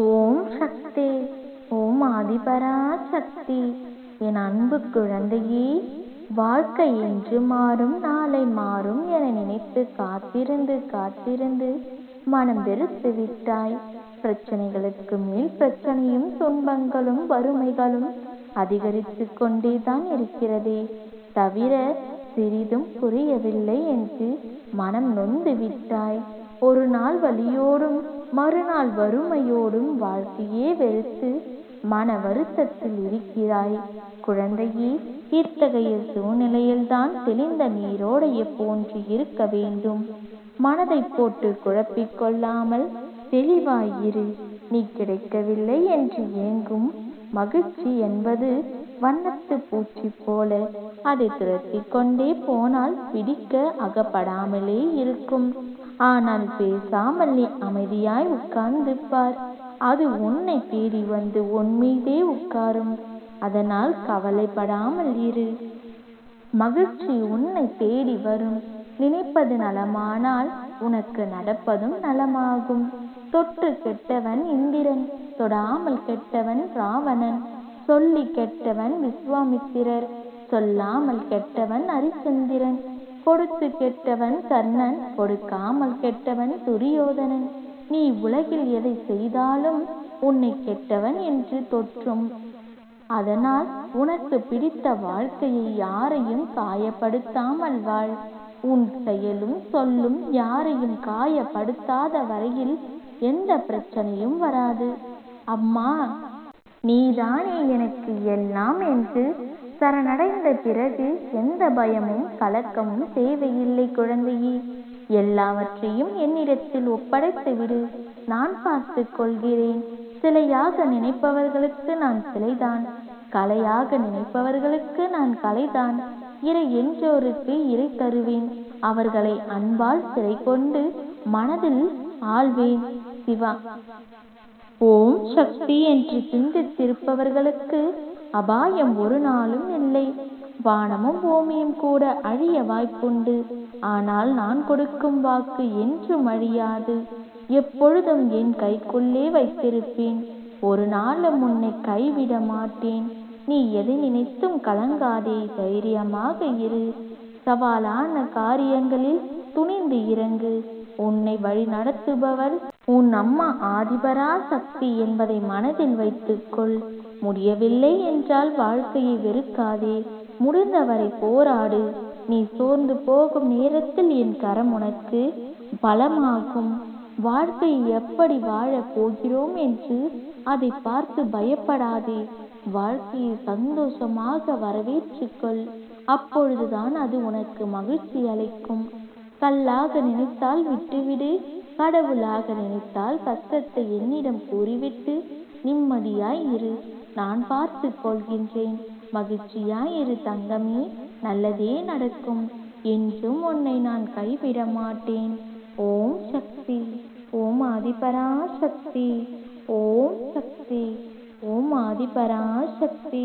ஓம் சக்தி ஓம் ஆதிபரா சக்தி என் அன்பு குழந்தையே வாழ்க்கை என்று மாறும் நாளை மாறும் என நினைத்து காத்திருந்து காத்திருந்து மனம் வெறுத்து விட்டாய். பிரச்சனைகளுக்கு மேல் பிரச்சனையும் துன்பங்களும் வறுமைகளும் அதிகரித்து கொண்டேதான் இருக்கிறதே. தவிர சிறிதும் புரியவில்லை என்று மனம் நொந்து விட்டாய். ஒரு நாள் வலியோடும் மறுநாள் வறுமையோடும் வாழ்க்கையே வெறுத்து மன வருத்தத்தில் இருக்கிறாய். குழந்தையே இத்தகைய சூழ்நிலையில்தான் தெளிந்த நீரோடைய போன்று இருக்க வேண்டும். மனதை போட்டு குழப்பிக் கொள்ளாமல் தெளிவாயிரு. நீ கிடைக்கவில்லை என்று ஏங்கும் மகிழ்ச்சி என்பது வண்ணத்து பூச்சி போல. அதை துரத்தி கொண்டே போனால் பிடிக்க அகப்படாமலே இருக்கும். ஆனால் பேசாமல் நீ அமைதியாய் உட்கார்ந்து பார் அது உன்னை தேடி வந்து உன் மீதே உட்காரும். அதனால் கவலைப்படாமல் இரு. மகிழ்ச்சி உன்னை தேடி வரும். நினைப்பது நலமானால் உனக்கு நடப்பதும் நலமாகும். தொட்டு கெட்டவன் இந்திரன் தொடாமல் கெட்டவன் ராவணன். சொல்லி கெட்டவன் விஸ்வாமித்திரர் சொல்லாமல் கெட்டவன் அரிச்சந்திரன். கொடுத்து கெட்டவன் கர்ணன் கொடுக்காமல் கெட்டவன் துரியோதனன். நீ உலகில் எதை செய்தாலும் உன்னை கெட்டவன் என்று தொற்றும். அதனால் உனக்கு பிடித்த வாழ்க்கையை யாரையும் காயப்படுத்தாமல் வாழ். உன் செயலும் சொல்லும் யாரையும் காயப்படுத்தாத வரையில் எந்த பிரச்சனையும் வராது. அம்மா நீதானே எனக்கு எல்லாம் என்று சரணடைந்த பிறகு எந்த பயமும் கலக்கமும் தேவையில்லை குழந்தையே. எல்லாவற்றையும் என்னிடத்தில் ஒப்படைத்து விடு. நான் பார்த்து கொள்கிறேன். சிலையாக நினைப்பவர்களுக்கு நான் சிலைதான். கலையாக நினைப்பவர்களுக்கு நான் கலைதான். இறை என்றோருக்கு இறை தருவேன். அவர்களை அன்பால் சிறை கொண்டு மனதில் ஆழ்வேன் சிவா. ஓம் சக்தி என்று சிந்தித்திருப்பவர்களுக்கு அபாயம் ஒரு நாளும் இல்லை. வானமும் பூமியும் கூட அழிய வாய்ப்புண்டு. ஆனால் நான் கொடுக்கும் வாக்கு என்றும் அழியாது. எப்பொழுதும் என் கைக்குள்ளே வைத்திருப்பேன். ஒரு நாளும் உன்னை கைவிட மாட்டேன். நீ எதை நினைத்தும் கலங்காதே தைரியமாக இரு. சவாலான காரியங்களில் துணிந்து இறங்கு. உன்னை வழி நடத்துபவர் உன் அம்மா ஆதிபரா சக்தி என்பதை மனதில் வைத்துக்கொள். முடியவில்லை என்றால் வாழ்க்கையை வெறுக்காதே. முடிந்தவரை போராடு. நீ சோர்ந்து போகும் நேரத்தில் என் கரம் உனக்கு பலமாகும். வாழ்க்கையை எப்படி வாழப் போகிறோம் என்று அதை பார்த்து பயப்படாதே. வாழ்க்கையை சந்தோஷமாக வரவேற்றுக்கொள். அப்பொழுதுதான் அது உனக்கு மகிழ்ச்சி அளிக்கும். கல்லாக நினைத்தால் விட்டுவிடு. கடவுளாக நினைத்தால் கஷ்டத்தை என்னிடம் கூறிவிட்டு நிம்மதியாய் இரு. நான் பார்த்து கொள்கின்றேன். மகிழ்ச்சியாய் இரு தங்கமே. நல்லதே நடக்கும். என்றும் உன்னை நான் கைவிட மாட்டேன். ஓம் சக்தி. ஓம் ஆதிபரா சக்தி ஓம் சக்தி. ஓம் ஆதிபரா சக்தி